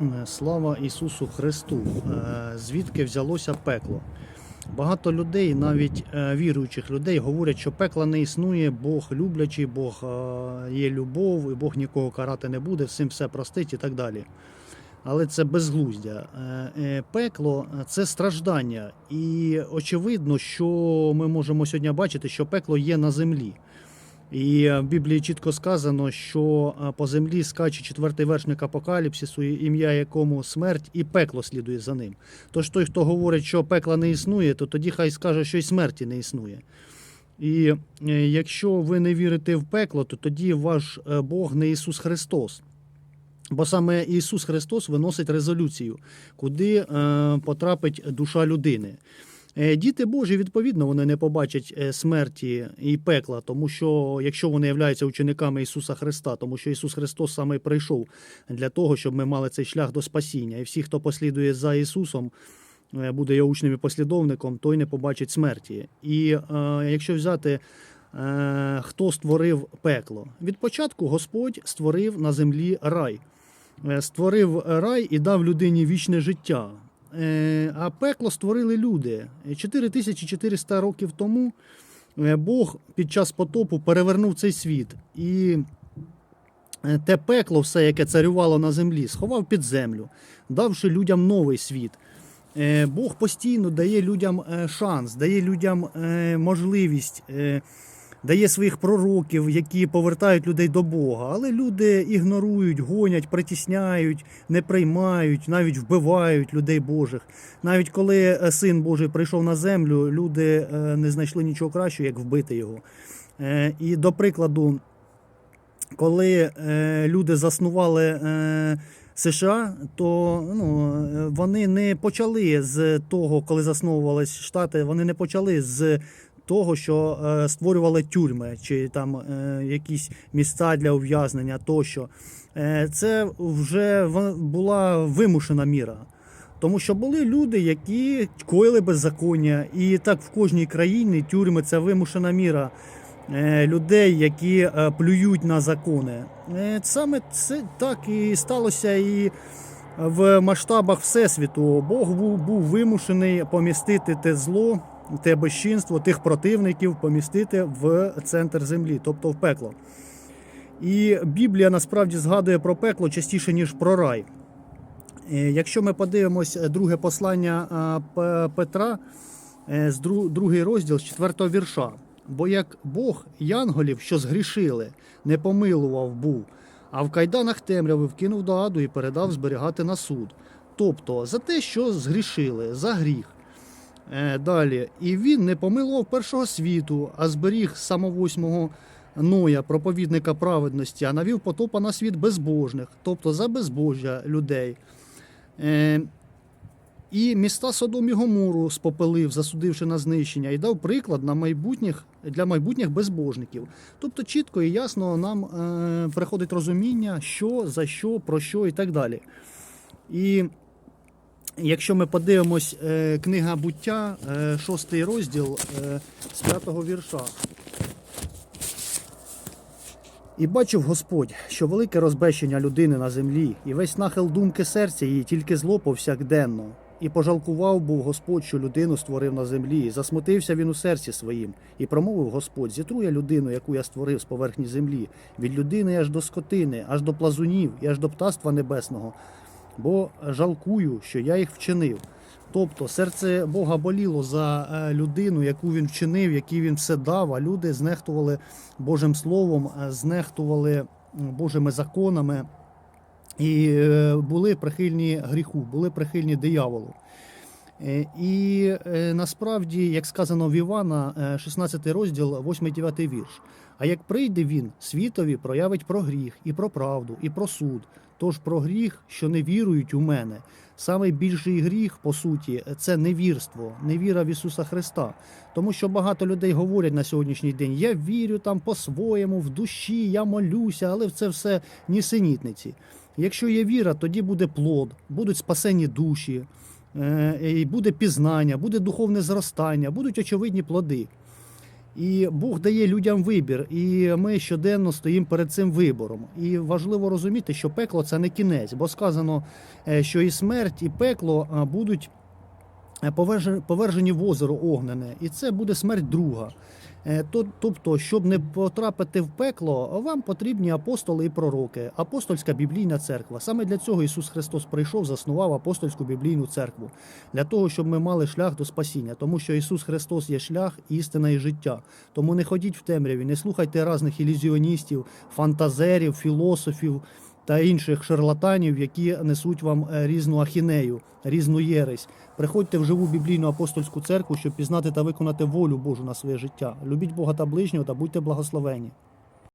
Е, Слава Ісусу Христу! Е, Звідки взялося пекло? Багато людей, навіть е, віруючих людей, говорять, що пекла не існує, Бог люблячий, Бог є любов, і Бог нікого карати не буде, всім все простить і так далі. Але це безглуздя. Пекло це страждання. І очевидно, що ми можемо сьогодні бачити, що пекло є на землі. І е, в Біблії чітко сказано, що е, по землі скаче четвертий вершник апокаліпсису, ім'я якому смерть і пекло слідує за ним. Тож той, хто говорить, що пекла не існує, то тоді хай скаже, що й смерті не існує. І е, якщо ви не вірите в пекло, то тоді ваш Бог не Ісус Христос. Бо саме Ісус Христос виносить резолюцію, куди потрапить душа людини. Е, Діти Божі, відповідно, вони не побачать е, смерті і пекла, тому що якщо вони являються учениками Ісуса Христа, тому що Ісус Христос саме прийшов для того, щоб ми мали цей шлях до спасіння. І всі, хто послідує за Ісусом, е, буде його учнем і послідовником, той не побачить смерті. І е, якщо взяти, хто створив пекло, від початку Господь створив на землі рай. Створив рай і дав людині вічне життя. Е, А пекло створили люди. 4400 років тому е, Бог під час потопу перевернув цей світ. І е, те пекло, все, яке царювало на землі, сховав під землю, давши людям новий світ. Бог постійно дає людям шанс, дає людям можливість, дає своїх пророків, які повертають людей до Бога. Але люди ігнорують, гонять, притісняють, не приймають, навіть вбивають людей Божих. Навіть коли е, син Божий прийшов на землю, люди е, не знайшли нічого кращого, як вбити його. Е, І до прикладу, коли люди заснували США, то ну, вони не почали з того, коли засновувались Штати, вони не почали з того, що е, створювали тюрми чи там е, якісь місця для ув'язнення тощо. Е, це вже була вимушена міра. Тому що були люди, які коїли беззаконня, і так в кожній країні тюрми це вимушена міра е, людей, які е, плюють на закони. Е, Саме це так і сталося і в масштабах Всесвіту. Бог був вимушений помістити те зло, те безчинство, тих противників помістити в центр землі, тобто в пекло. І Біблія насправді згадує про пекло частіше, ніж про рай. Е, Якщо ми подивимось е, друге послання Петра, е, з другий розділ з четвертого вірша. Бо як Бог янголів, що згрішили, не помилував був, а в кайданах темряви вкинув до аду і передав зберігати на суд. Тобто за те, що згрішили, за гріх. Е, Далі. І він не помилував першого світу, а зберіг самовосьмого Ноя, проповідника праведності, а навів потопа на світ безбожних, тобто за безбожжя людей. Е, і міста Содом і Гомору спопелив, засудивши на знищення, і дав приклад на майбутніх, для майбутніх безбожників. Тобто чітко і ясно нам е, приходить розуміння, що, за що, про що і так далі. І якщо ми подивимось е, книга буття, е, шостий розділ е, з п'ятого вірша. І бачив Господь, що велике розбещення людини на землі, і весь нахил думки серця її тільки зло повсякденно. І пожалкував був Господь, що людину створив на землі, і засмутився він у серці своїм, і промовив Господь: зітру я людину, яку я створив з поверхні землі, від людини аж до скотини, аж до плазунів, і аж до птаства небесного, бо жалкую, що я їх вчинив. Тобто серце Бога боліло за е, людину, яку він вчинив, який він все дав, а люди знехтували Божим Словом, е, знехтували Божими законами і е, були прихильні гріху, були прихильні дияволу. Е, І е, насправді, як сказано в Івана, е, 16 розділ, 8-9 вірш. А як прийде він, світові проявить про гріх, і про правду, і про суд. Тож про гріх, що не вірують у мене. Саме більший гріх, по суті, це невірство, невіра в Ісуса Христа. Тому що багато людей говорять на сьогоднішній день: я вірю там по-своєму, в душі, я молюся, але це все нісенітниці. Якщо є віра, тоді буде плод, будуть спасені душі, е, і буде пізнання, буде духовне зростання, будуть очевидні плоди. І Бог дає людям вибір, і ми щоденно стоїмо перед цим вибором. І важливо розуміти, що пекло це не кінець, бо сказано, е, що і смерть, і пекло е, будуть е, повержені в озеро огнене, і це буде смерть друга. Е, то- Тобто, щоб не потрапити в пекло, вам потрібні апостоли і пророки, апостольська біблійна церква. Саме для цього Ісус Христос прийшов, заснував апостольську біблійну церкву, для того, щоб ми мали шлях до спасіння, тому що Ісус Христос є шлях, істина і життя. Тому не ходіть в темряві, не слухайте різних ілюзіоністів, фантазерів, філософів та інших шарлатанів, які несуть вам е, різну ахінею, різну єресь. Приходьте в живу біблійну апостольську церкву, щоб пізнати та виконати волю Божу на своє життя. Любіть Бога та ближнього та будьте благословені.